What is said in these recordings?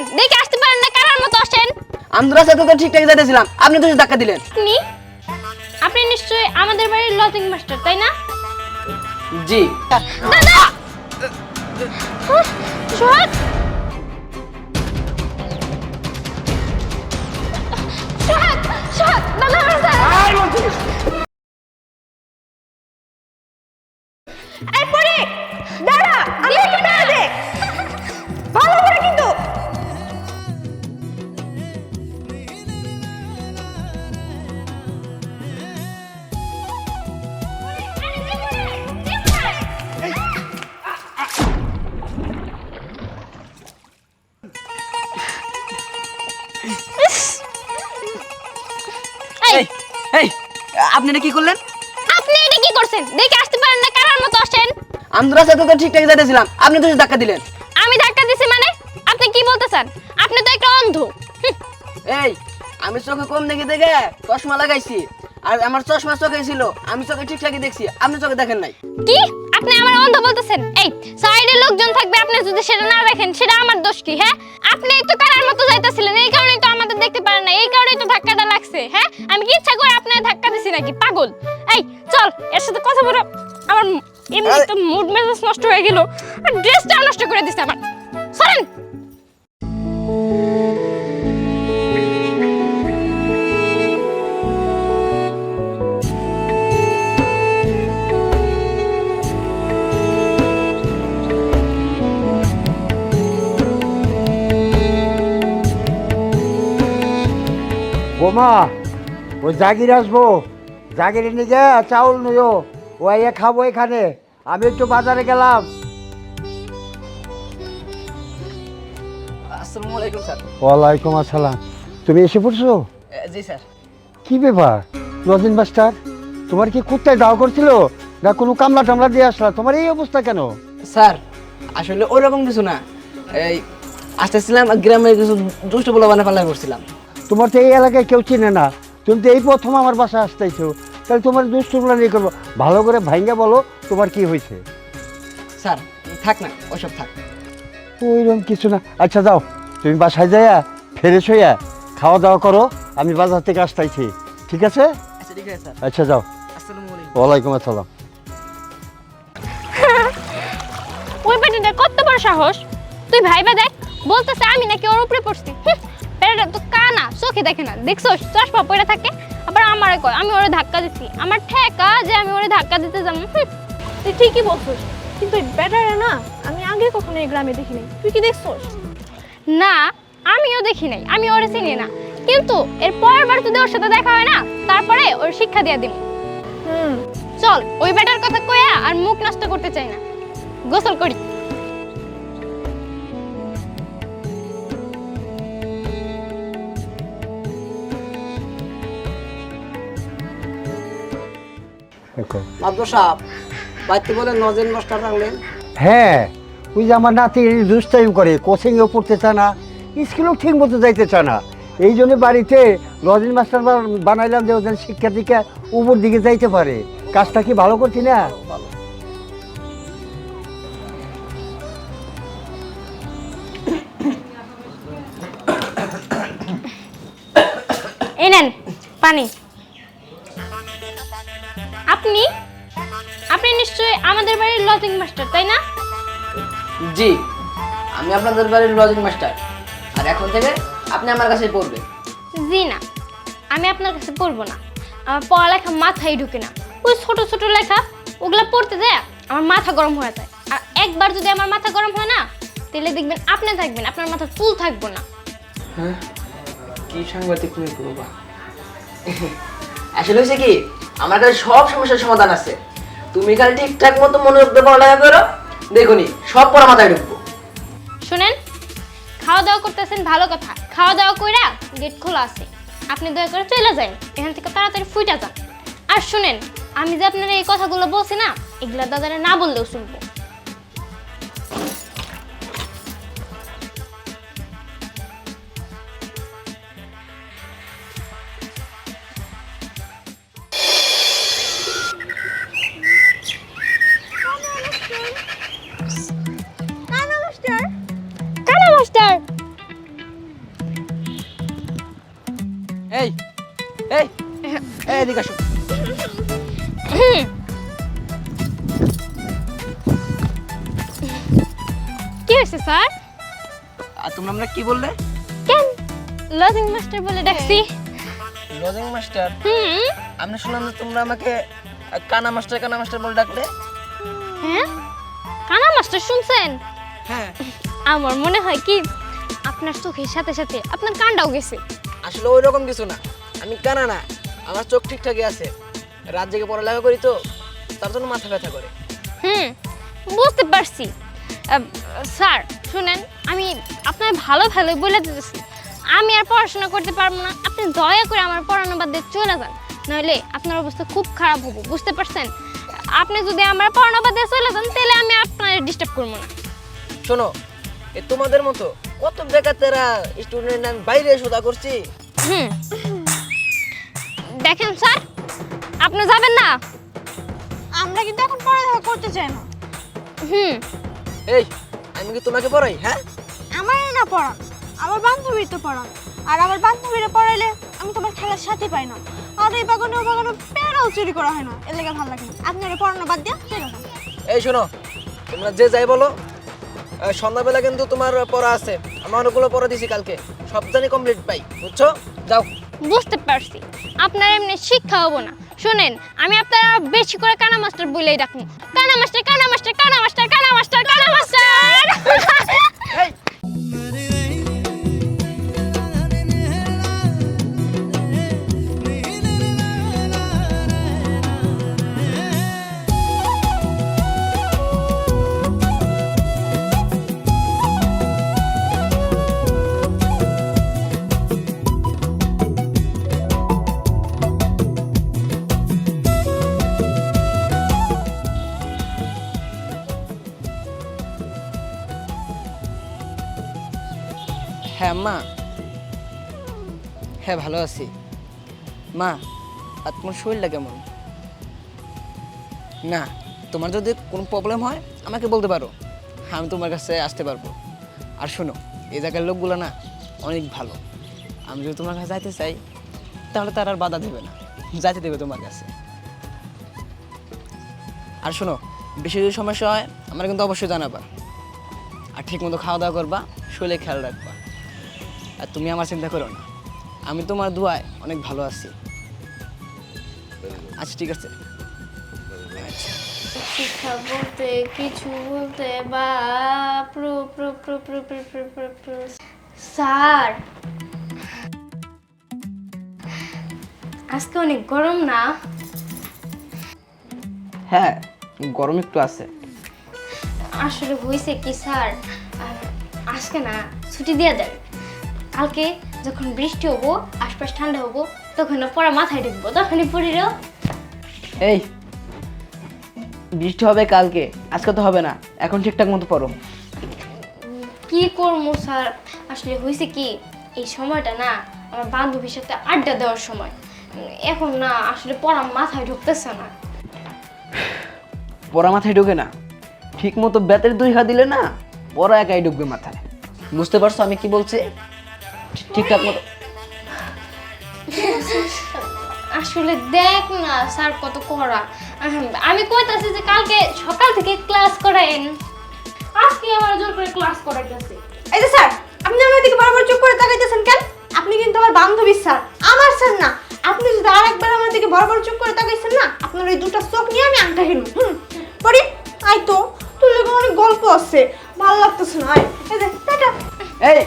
করছেন দেখে আসতে পারেন না কারার মতো আসেন? আমি তো রাস্তায় তো ঠিকঠাক যাইতেছিলাম। আপনি তো ধাক্কা দিলেন। আপনি? আপনি নিশ্চয়ই আমাদের বাড়ির লজিং মাস্টার তাই না? জি। দাদা! সোহাগ! সোহাগ সোহাগ দাদা আপনি এটা কি করলেন? আপনি এটা কি করছেন? দেখে আসতে পারেন না কারার মতো আসেন আমি তো রাস্তায় তো ঠিকঠাক যাইতেছিলাম। আপনি তো ধাক্কা দিলেন। আমি ধাক্কা দিছি মানে? আপনি কি বলতে চান আপনি তো একটা অন্ধ। এই আমি চোখে কম দেখে দেখে চশমা লাগাইছি। আর আমার চশমা চোখে ছিল আমি চোখে ঠিকঠাকই দেখছি আপনি চোখে দেখেন নাই। কি? আপনি আমার অন্ধ বলতেছেন? এই সাইডে লোকজন থাকবে আপনি যদি সেটা না দেখেন সেটা আমার দোষ কি হ্যাঁ? আপনি তো কারার মতো যাইতেছিলেন এই কারণেই তো আমাদের দেখতে পারেন না এই কারণেই তো লাগছে হ্যাঁ? আমি কি ইচ্ছা করে আপনার ধাক্কা দিছি নাকি? পাগল। এই চল এর সাথে কথা বলে। আমার এমনি তো মুড মেজাজ নষ্ট হয়ে গেল। আর ড্রেসটা নষ্ট করে দিছে আমার। সরেন! বোমা ওই জাগির আসব। জাগিরে নিয়ে চাউল নিও ও আইয়া খাব এখানে। আমি একটু বাজারে গেলাম। আসসালামু আলাইকুম স্যার। ওয়ালাইকুম আসসালাম। তুমি এসে পড়ছো? জি স্যার। কি ব্যাপার? নদিন মাস্টার তোমার কি কুত্তায় দাও করছিল না কোনো কামলা টামলা দিয়ে আসলা? তোমার এই অবস্থা কেন? স্যার আসলে ওরকম কিছু না। এই আসতেছিলাম আর গ্রামের কিছু দুষ্ট বলে বানা পাল্লা করছিলাম তোমার তো এই এলাকায় কেউ চিনে না। তুমি তো এই প্রথম আমার বাসায় আসতেছো। তাহলে তোমার দুষ্টগুলো নিয়ে করব। ভালো করে ভাইঙ্গা বলো তোমার কি হয়েছে? স্যার থাক না ওসব থাক। ওইরকম কিছু না। আচ্ছা যাও। তুমি বাসায় যাইয়া ফ্রেশ হইয়া খাওয়া দাওয়া করো। আমি বাজার থেকে আসতেছি। ঠিক আছে? আচ্ছা ঠিক আছে স্যার। আচ্ছা যাও। ওয়ালাইকুম আসসালাম। ওই বেটাটা কত বড় সাহস? তুই ভাইবা দেখ বলতেছে আমি নাকি ওর উপরে পড়ছি। বেটাটা তো কানা চোখে দেখে না। দেখছ? চশমা পড়ে থাকে। আবার আমারে কয় আমি ওরে ধাক্কা দিছি। আমার ঠেকা যে আমি ওরে ধাক্কা দিতে যাব। তুই ঠিকই বলছিস। কিন্তু ব্যাটারে না আমি আগে কখনো এই গ্রামে দেখিনি তুই কি দেখছস? না আমিও দেখি নাই। আমি ওরে চিনি না। কিন্তু এর পরের বার যদি ওর সাথে দেখা হয় না তারপরে ওর শিক্ষা দিয়ে দিব হুম। চল ওই বেটার কথা কয়া আর মুখ নষ্ট করতে চাই না। গোসল করি। মাদ্র সাহেব বাড়িতে বলে নজেন মাস্টার রাখলেন? হ্যাঁ ওই যে আমার নাতি দুষ্টাইম করে কোচিংয়েও পড়তে চায় না স্কুলেও ঠিক মতো যাইতে চায় না। এই জন্য বাড়িতে রজিন মাস্টার বানাইলাম যে ওদের শিক্ষা দীক্ষা উপর দিকে যাইতে পারে। কাজটা কি ভালো করছি না? এই নেন পানি। আপনি? আপনি নিশ্চয়ই আমাদের বাড়ির লজিং মাস্টার তাই না? জি আমি আপনাদের বাড়ির লজিং মাস্টার আর এখন থেকে আপনি আমার কাছে পড়বেন জি না আমি আপনার কাছে পড়ব না। আমার পড়ালেখা মাথায় ঢুকে না। ওই ছোট ছোট লেখা ওগুলা পড়তে যায় আমার মাথা গরম হয়ে যায়। আর একবার যদি আমার মাথা গরম হয় না তাহলে দেখবেন আপনি থাকবেন আপনার মাথা চুল থাকব না। হ্যাঁ কি সাংবাদিক তুমি বাবা আসলে হয়েছে কি আমার কাছে সব সমস্যার সমাধান আছে। তুমি খালি ঠিকঠাক মতো মনোযোগ দিয়ে পড়ালেখা করো। দেখুনি, সব পড়া মাথায় ঢুকবো। শুনেন খাওয়া দাওয়া করতেছেন ভালো কথা। খাওয়া দাওয়া কইরা গেট খোলা আছে। আপনি দয়া করে চলে যান। এখান থেকে তাড়াতাড়ি ফুইটা যান। আর শুনেন, আমি যে আপনারা এই কথাগুলো বলছি না, এগুলা দাদারা না বললেও শুনব। এদিকে আসো। কি হয়েছে স্যার? আর তোমরা আমরা কি বললে? কেন? লজিং মাস্টার বলে ডাকছি। লজিং মাস্টার হুম। শুনলাম যে তোমরা আমাকে কানা মাস্টার কানা মাস্টার বলে ডাকলে। হ্যাঁ? কানা মাস্টার শুনছেন? হ্যাঁ। আমার মনে হয় কি আপনার চোখের সাথে সাথে আপনার কানটাও গেছে। আসলে ওই রকম কিছু না। আমি কানা না। আমার চোখ ঠিকঠাকই আছে। রাত জেগে পড়ালেখা করি তো তার জন্য মাথা ব্যথা করে। হুম বুঝতে পারছি। স্যার শুনেন আমি আপনার ভালো ভালো বলে দিতেছি। আমি আর পড়াশোনা করতে পারব না আপনি দয়া করে আমার পড়ানো বাদ দিয়ে চলে যান। নইলে আপনার অবস্থা খুব খারাপ হব বুঝতে পারছেন? আপনি যদি আমার পড়ানো বাদ দিয়ে চলে যান তাহলে আমি আপনার ডিস্টার্ব করব না। শোনো এ তোমাদের মতো কত বেকাতেরা স্টুডেন্ট আমি বাইরে সোদা করছি। হুম দেখেন স্যার আপনি যাবেন না? আমরা কিন্তু এখন পড়ালেখা করতে চাই না। হুম। এই আমি কি তোমাকে পড়াই হ্যাঁ? আমার না পড়া আমার বান্ধবীর তো পড়া আর আমার বান্ধবীরা পড়াইলে আমি তোমার খেলার সাথে পাই না। আর এই বাগানে ও বাগানে পেয়ারাও চুরি করা হয় না এর লেগে ভালো লাগে না। আপনারা পড়ানো বাদ দিয়া চলে এই শোনো তোমরা যে যাই বলো সন্ধ্যাবেলা কিন্তু তোমার পড়া আছে। আমার অনেকগুলো পড়া দিছি কালকে সব জানি কমপ্লিট পাই বুঝছ? যাও। বুঝতে পারছি। আপনার এমনি শিক্ষা হব না। শুনেন, আমি আপনার বেশি করে কানা মাস্টার বলেই ডাকুন কানা মাস্টার কানা মাস্টার কানা মাস্টার কানা মাস্টার কানা মাস্টার! হ্যাঁ ভালো আছি। মা, আর তোমার শরীরটা কেমন? না, তোমার যদি কোনো প্রবলেম হয়, আমাকে বলতে পারো। আমি তোমার কাছে আসতে পারব। আর শোনো, এই জায়গার লোকগুলো না অনেক ভালো। আমি যদি তোমার কাছে যাইতে চাই, তাহলে তার আর বাধা দেবে না। যাইতে দেবে তোমার কাছে। আর শোনো, বেশি যদি সমস্যা হয়, আমার কিন্তু অবশ্যই জানাবা। আর ঠিক মতো খাওয়া দাওয়া করবা, শরীরে খেয়াল রাখবা। আর তুমি আমার চিন্তা করো না। আমি তোমার দুয়ায় অনেক ভালো আছি। আচ্ছা ঠিক আছে। শিক্ষা বলতে কিছু বলতে বা প্রো প্রো প্রো প্রো প্রো প্রো প্রো প্রো। স্যার! আজকে অনেক গরম না? হ্যাঁ গরম একটু আছে। আসলে হয়েছে কি স্যার? আজকে না ছুটি দিয়ে দেন। কালকে যখন বৃষ্টি হব আশপাশ ঠান্ডা হব তখন পড়া মাথায় ঢুকবো তখনই পড়িরও এই বৃষ্টি হবে কালকে আজকে তো হবে না এখন ঠিকঠাক মতো পড়ো। কি করব স্যার? আসলে হয়েছে কি এই সময়টা না আমার বান্ধবীর সাথে আড্ডা দেওয়ার সময়। এখন না আসলে পড়া মাথায় ঢুকতেছে না। পড়া মাথায় ঢুকে না? ঠিক মতো বেতের দুই হাত দিলে না পড়া একাই ঢুকবে মাথায়। বুঝতে পারছ আমি কি বলছি? ঠিকঠাক মতো আসলে দেখ না স্যার কত করা আমি কইতাছি যে কালকে সকাল থেকে ক্লাস করায়েন আজকে আমার জোর করে ক্লাস করাইতেছে। এই যে স্যার আপনি আমার দিকে বারবার চুপ করে তাকাইতেছেন কেন? আপনি কিন্তু আমার বান্ধবী স্যার। আমার স্যার না। আপনি যদি আরেকবার আমার দিকে বারবার চুপ করে তাকাইছেন না আপনার ওই দুটো চোখ নিয়ে আমি আংটা হিরুম হুম পড়ি? আই তো তোর লোকের অনেক গল্প আছে। ভালো লাগতেছে না এই যে টাটা। এই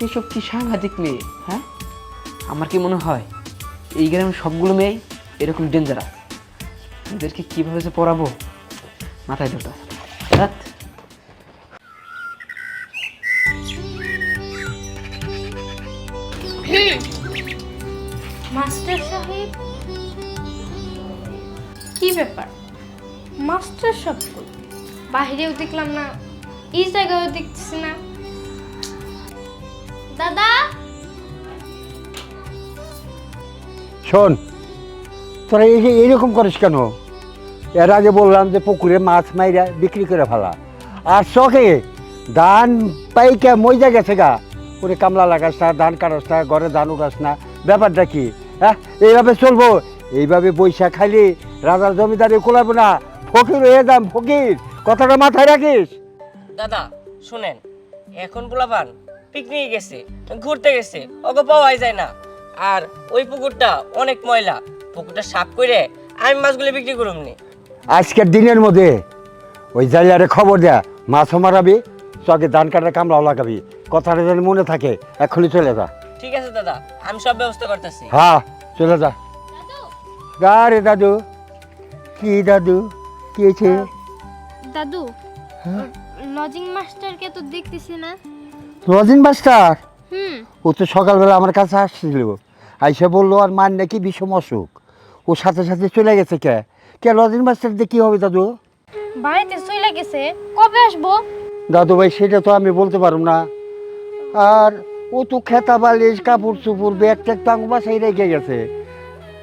এসব কি সাংঘাতিক মেয়ে হ্যাঁ? আমার কি মনে হয় এই গ্রামের সবগুলো মেয়ে এরকম ডেঞ্জারাস এদেরকে কীভাবে যে পড়াবো মাথায় ধরতে রাত মাস্টার সাহেব? কি ব্যাপার? মাস্টার সাহেব কই? বাহিরেও দেখলাম না, এই জায়গায়ও দেখতেছি না। দাদা? শোন তোরা এই যে এইরকম করিস কেন? এর আগে বললাম যে পুকুরে মাছ মাইরা বিক্রি করে ফেলা। আর শখে ধান পাইকা মইজা গেছে গা। ওরে কামলা লাগাস না ধান কাটাস না ঘরে ধান উঠাস না। ব্যাপারটা কি? হ্যাঁ এইভাবে চলবো? এইভাবে বৈশা খাইলে রাজার জমিদারি কোলাবো না। ফকির হয়ে যাম ফকির। কথাটা মাথায় রাখিস? দাদা শুনেন এখন পোলাপান পিকনিকে গেছে ঘুরতে গেছে ওকে পাওয়াই যায় না। আর ওই পুকুরটা অনেক ময়লা পুকুরটা সাফ করে আমি মাছগুলো বিক্রি করুম নি। আজকের দিনের মধ্যে ওই জায়গারে খবর দেয়া মাছও মারাবি চকে ধান কাটার কামলাও লাগাবি। কথাটা যেন মনে থাকে এখনই চলে যা। ঠিক আছে দাদা আমি সব ব্যবস্থা করতেছি। হ্যাঁ চলে যা। গা রে দাদু কি দাদু কি হয়েছে? দাদু লজিং মাস্টারকে তো দেখতেছি না। রজিন মাস্টার হুম। ও তো সকালবেলা আমার কাছে আসছিল। আইসে বলল আর মার নাকি বিষম অসুখ। ও সাথে সাথে চলে গেছে কে? কে রজিন মাস্টার দিয়ে কি হবে দাদু? বাড়িতে চলে গেছে। কবে আসব? দাদু ভাই সেটা তো আমি বলতে পারব না। আর ও তো খেতা বালিশ কাপড় চুপড় ব্যাগ ট্যাগ টাঙ্গ বাসাই রেখে গেছে।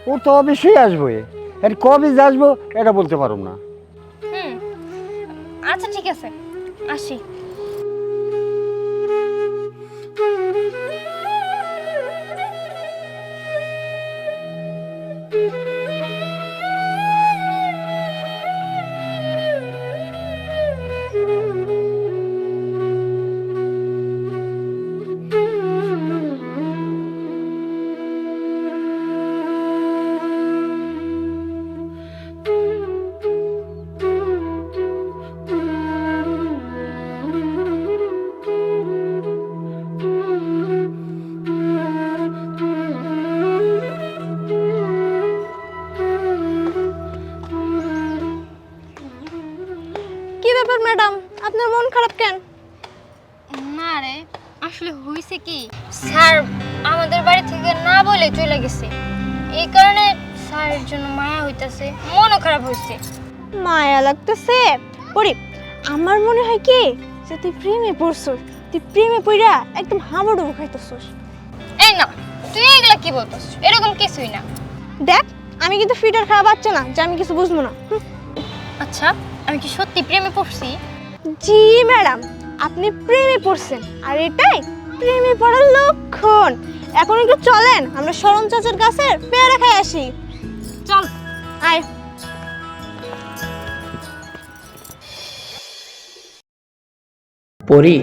ও তো অবশ্যই আসবে। আর কবে আসব এটা বলতে পারব না। হুম। আচ্ছা ঠিক আছে। আসি। ব্যাপার ম্যাডাম আপনার মন খারাপ কেন? না রে আসলে হয়েছে কি স্যার আমাদের বাড়ি থেকে না বলে চলে গেছে। এই কারণে স্যারের জন্য মায়া হইতাছে মনও খারাপ হয়েছে মায়া লাগতেছে? পরি আমার মনে হয় কি যে তুই প্রেমে পড়ছস তুই প্রেমে পড়া একদম হামাডুবু খাইতেছস। এই না তুই এগুলা কি বলতস এরকম কিছুই না। দেখ আমি কিন্তু ফিটার খারাপ বাচ্চা না যে আমি কিছু বুঝব না আচ্ছা। আমি কি সত্যি প্রেমে পড়ছি? জি ম্যাডাম। আপনি প্রেমে পড়ছেন আর এটাই প্রেমে পড়ার লক্ষণ। এখন একটু চলেন আমরা শরণ চাচার কাছে পেয়ারা খাই আসি। চল আয়। পরি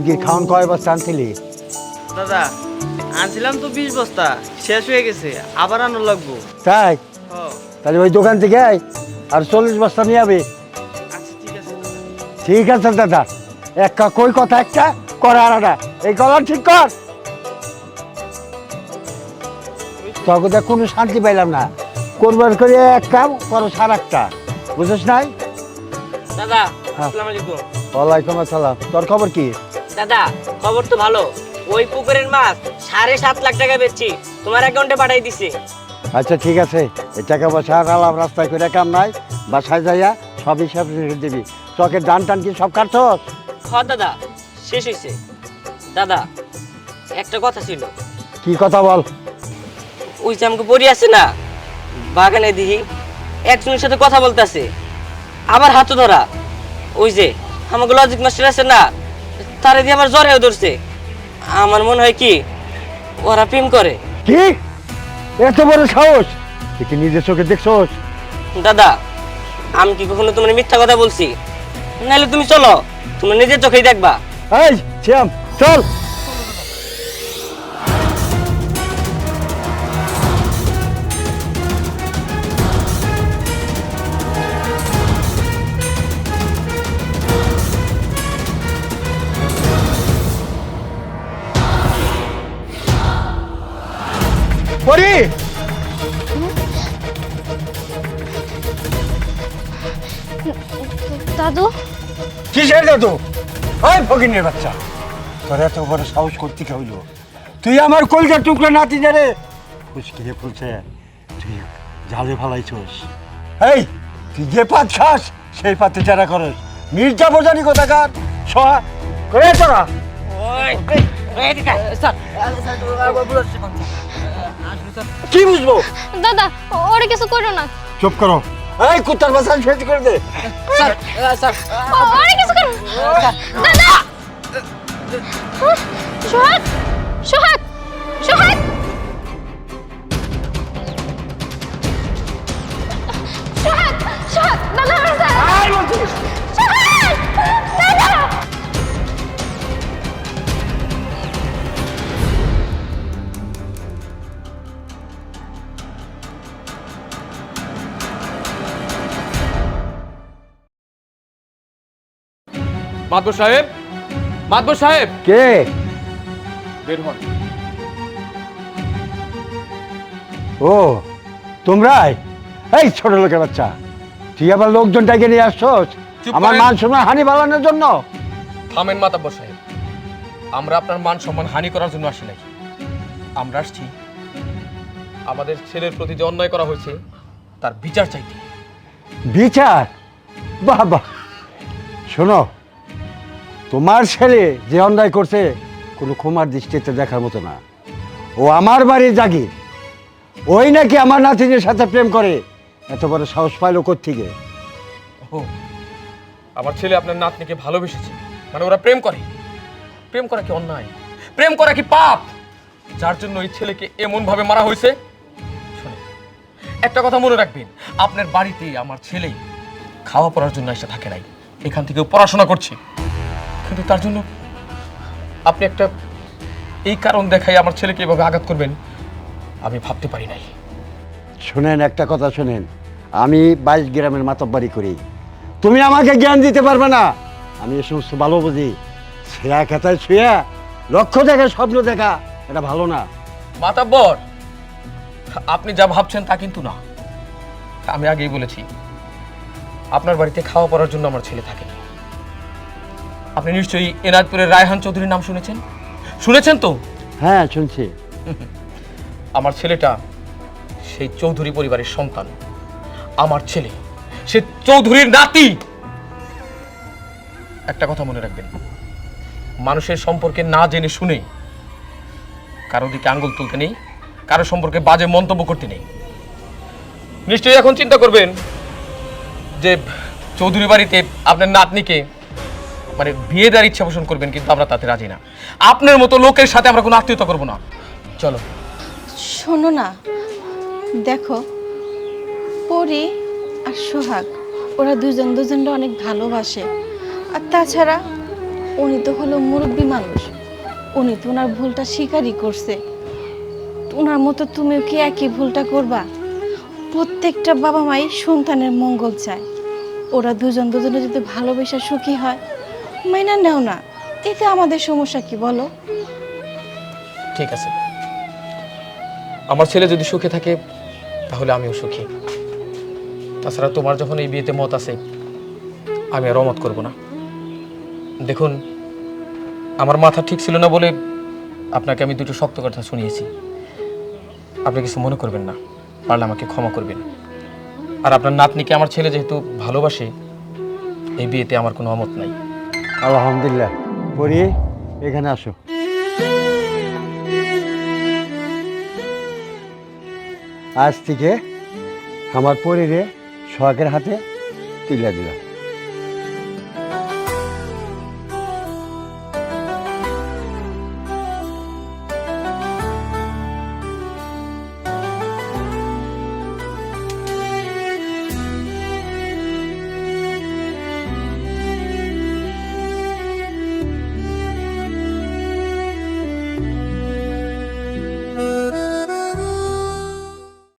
মুরগির খাওয়ান কয় বস্তা আনছিলি দাদা আনছিলাম তো বিশ বস্তা শেষ হয়ে গেছে আবার আনো লাগবো। তাই? তাহলে ওই দোকান থেকে আয় আর চল্লিশ বস্তা নিয়ে যাবে আচ্ছা ঠিক আছে দাদা। একটা কই কথা একটা করে আর এই গলা ঠিক কর। তখন তো কোনো শান্তি পাইলাম না। করবার করে এক কাম করো সার একটা বুঝিস নাই? দাদা হ্যাঁ। আসসালামু আলাইকুম। ওয়ালাইকুম আসসালাম। তোর খবর কি? দাদা খবর তো ভালো। ওই পুকুরের মাছ সাড়ে সাত লাখ টাকা বেচছি। তোমার অ্যাকাউন্টে পাঠাই দিছে। আচ্ছা ঠিক আছে। এই টাকা পয়সা আলাপ রাস্তায় করে কাম নাই। বাসায় যাইয়া সব হিসাব দিবি। চকের ডান টান কি সব কাটছস? হ দাদা। শেষ হয়েছে দাদা একটা কথা ছিল। কি কথা বল? ওই যে আমাকে পড়ি আছে না বাগানে দিহি একজনের সাথে কথা বলতেছে। আবার হাতে ধরা। ওই যে আমাকে লজিক মাস্টার আছে না তারে দিয়ে আমার জ্বরেও ধরছে। আমার মনে হয় কি ওরা প্রেম করে। কি? এত বড় সাহস? তুই কি নিজের চোখে দেখছস? দাদা আমি কি কখনো তোমার মিথ্যা কথা বলছি? নাহলে তুমি চলো তুমি নিজের চোখেই দেখবা। এই শ্যাম চল। পরি দাদু? কিসের দাদু? ওই ফকিনের বাচ্চা। তোর এত বড় সাহস করতে কে হইল? তুই আমার কলকার টুকরো নাতি জানে ফুসকিরে ফুলছে তুই জালে ফালাইছস। এই তুই যে পাত খাস সেই পাতে চারা করস। মির্জা বোঝানি কোথাকার? সহা করে তোরা কি বুঝব? দাদা ওরে কিছু করো না। চুপ করো। এই কুত্তার বাসা শেষ করে দে। Sir sir. ও- ওরে কিছু করো। দাদা! সোহাগ সোহাগ সোহাগ! সোহাগ সোহাগ দাদা আমার স্যার। সোহাগ মাতবর সাহেব মাতবর সাহেব। কে? বের হন। ও তোমরাই? এই ছোট লোকের বাচ্চা তুই আবার লোকজনটাকে নিয়ে আসছস? চুপ আমার করেন। মান সম্মান হানি বাড়ানোর জন্য? থামেন মাতাব্বর সাহেব আমরা আপনার মান সম্মান হানি করার জন্য আসি নাই আমরা আসছি। আমাদের ছেলের প্রতি যে অন্যায় করা হয়েছে তার বিচার চাইতে। বিচার? বাবা শোনো তোমার ছেলে যে অন্যায় করছে, কোনো ক্ষমার দৃষ্টিতে দেখার মতো না। ও আমার বাড়ির জাগির। ওই নাকি আমার নাতিনের সাথে প্রেম করে। এত বড় সাহস পাইলো কোথেকে ও আমার ছেলে আপনার নাতনিকে ভালোবেসেছে। মানে ওরা প্রেম করে। প্রেম করা কি অন্যায়? প্রেম করা কি পাপ? যার জন্য এই ছেলেকে এমন ভাবে মারা হয়েছে? একটা কথা মনে রাখবেন। আপনার বাড়িতে আমার ছেলে খাওয়া পড়ার জন্য এসে থাকে নাই। এখান থেকে পড়াশোনা করছে। কিন্তু তার জন্য আপনি একটা এই কারণ দেখাই আমার ছেলেকে এভাবে আঘাত করবেন আমি ভাবতে পারি নাই। শোনেন একটা কথা শোনেন। আমি বাইশ গ্রামের মাতব্বাড়ি করি। তুমি আমাকে জ্ঞান দিতে পারবে না। আমি এ সমস্ত ভালো বুঝি। ছেঁড়া খেতায় ছুঁয়া লক্ষ্য দেখা স্বপ্ন দেখা এটা ভালো না। মাতাব্বর আপনি যা ভাবছেন তা কিন্তু না। আমি আগেই বলেছি আপনার বাড়িতে খাওয়া পড়ার জন্য আমার ছেলে থাকে না। আপনি নিশ্চয়ই এনাদপুরের রায়হান চৌধুরীর নাম শুনেছেন? শুনেছেন তো? হ্যাঁ শুনছি। আমার ছেলেটা সেই চৌধুরী পরিবারের সন্তান। আমার ছেলে সে চৌধুরীর নাতি! একটা কথা মনে রাখবেন। মানুষের সম্পর্কে না জেনে শুনে কারও দিকে আঙ্গুল তুলতে নেই কারও সম্পর্কে বাজে মন্তব্য করতে নেই। নিশ্চয়ই এখন চিন্তা করবেন যে চৌধুরী বাড়িতে আপনার নাতনিকে মানে বিয়ে দেওয়ার ইচ্ছা পোষণ করবেন, কিন্তু আমরা তাতে রাজি না। আপনার মতো লোকের সাথে আমরা কোনো আত্মীয়তা করব না। চলো। শোনো না। দেখো, পরি আর সোহাগ, ওরা দুজন দুজনটা অনেক ভালোবাসে। আর তাছাড়া উনি তো হলো মুরব্বী মানুষ। উনি তো ওনার ভুলটা স্বীকারই করছে। ওনার মতো তুমিও কি একই ভুলটা করবা? প্রত্যেকটা বাবা মাই সন্তানের মঙ্গল চায়। ওরা দুজন দুজনে যদি ভালোবেসে সুখী হয় মাইনা নেও না। এতে আমাদের সমস্যা কি বলো? ঠিক আছে। আমার ছেলে যদি সুখে থাকে, তাহলে আমিও সুখী। তাছাড়া তোমার যখন এই বিয়েতে মত আছে, আমি আর অমত করব না। দেখুন, আমার মাথা ঠিক ছিল না বলে আপনাকে আমি দুটো শক্ত কথা শুনিয়েছি। আপনি কিছু মনে করবেন না, পারলে আমাকে ক্ষমা করবেন। আর আপনার নাতনিকে আমার ছেলে যেহেতু ভালোবাসে, এই বিয়েতে আমার কোনো অমত নাই। আলহামদুলিল্লাহ। পরি এখানে আসো। আজ থেকে আমার পরিরে শখের হাতে তুলে দিলাম।